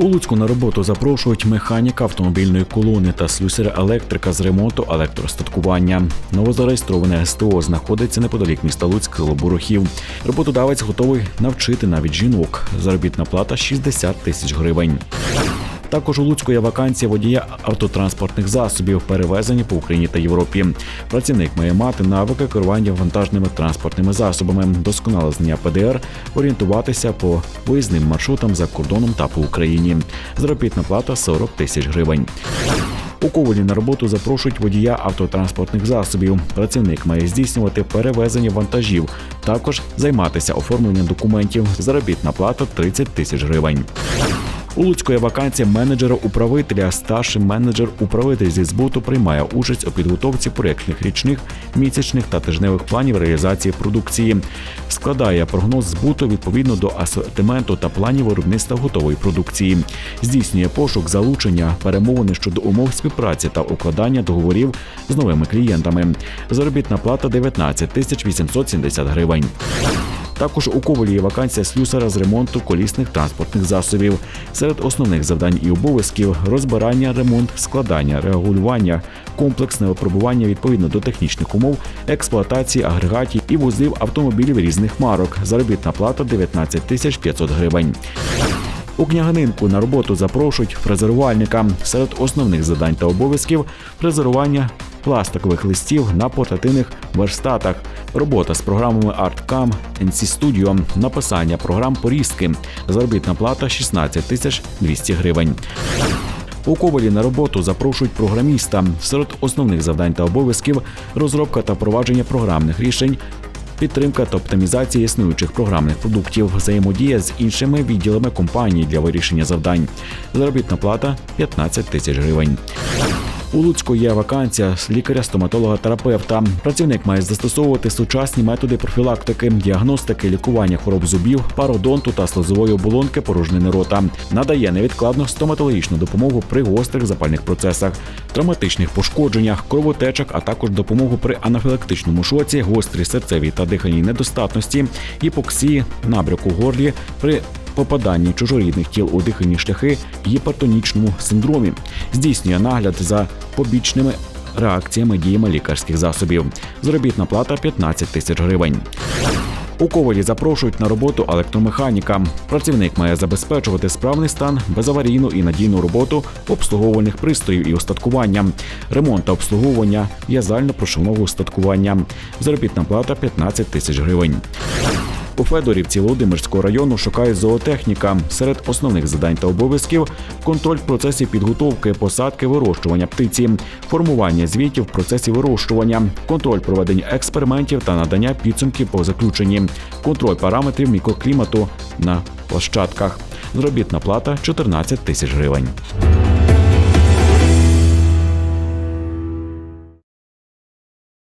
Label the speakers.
Speaker 1: У Луцьку на роботу запрошують механіка автомобільної колони та слюсаря електрика з ремонту електростаткування. Новозареєстроване СТО знаходиться неподалік міста Луцьк село Бурохів. Роботодавець готовий навчити навіть жінок. Заробітна плата 60 тисяч гривень. Також у Луцьку є вакансія водія автотранспортних засобів, перевезені по Україні та Європі. Працівник має мати навики керування вантажними транспортними засобами, досконале знання ПДР, орієнтуватися по виїзним маршрутам за кордоном та по Україні. Заробітна плата 40 тисяч гривень. У Ковалі на роботу запрошують водія автотранспортних засобів. Працівник має здійснювати перевезення вантажів, також займатися оформленням документів. Заробітна плата 30 тисяч гривень. У Луцьку є вакансія менеджера управителя. Старший менеджер управитель зі збуту приймає участь у підготовці проєктних річних, місячних та тижневих планів реалізації продукції. Складає прогноз збуту відповідно до асортименту та планів виробництва готової продукції. Здійснює пошук залучення, перемовини щодо умов співпраці та укладання договорів з новими клієнтами. Заробітна плата 19 тисяч 870 гривень. Також у Ковалі є вакансія слюсара з ремонту колісних транспортних засобів. Серед основних завдань і обов'язків розбирання, ремонт, складання, регулювання, комплексне випробування відповідно до технічних умов, експлуатації агрегатів і вузлів автомобілів різних марок. Заробітна плата 19 тисяч 500 гривень. У княганинку на роботу запрошують фрезерувальника. Серед основних завдань та обов'язків фрезерування пластикових листів на портативних верстатах, робота з програмами ArtCam, NC Studio, написання програм порізки. Заробітна плата 16 тисяч 200 гривень. У Ковалі на роботу запрошують програміста. Серед основних завдань та обов'язків розробка та впровадження програмних рішень. Підтримка та оптимізація існуючих програмних продуктів, взаємодія з іншими відділами компанії для вирішення завдань. Заробітна плата 15 тисяч гривень. У Луцьку є вакансія з лікаря-стоматолога-терапевта. Працівник має застосовувати сучасні методи профілактики, діагностики, лікування хвороб зубів, пародонту та слизової оболонки порожнини рота. Надає невідкладну стоматологічну допомогу при гострих запальних процесах, травматичних пошкодженнях, кровотечах, а також допомогу при анафілактичному шоці, гострій серцевій та дихальній недостатності, гіпоксії, набряку горлі при попаданні чужорідних тіл у дихальні шляхи, гіпертонічному синдромі, здійснює нагляд за побічними реакціями діями лікарських засобів. Заробітна плата 15 тисяч гривень. У Ковалі запрошують на роботу електромеханіка. Працівник має забезпечувати справний стан, безаварійну і надійну роботу обслуговувальних пристроїв і устаткування, ремонт та обслуговування в'язально-прошивного устаткування. Заробітна плата 15 тисяч гривень. У Федорівці Володимирського району шукають зоотехніка. Серед основних завдань та обов'язків контроль процесів підготовки, посадки, вирощування птиці, формування звітів в процесі вирощування, контроль проведення експериментів та надання підсумків по заключенні, контроль параметрів мікроклімату на площадках. Заробітна плата 14 тисяч гривень.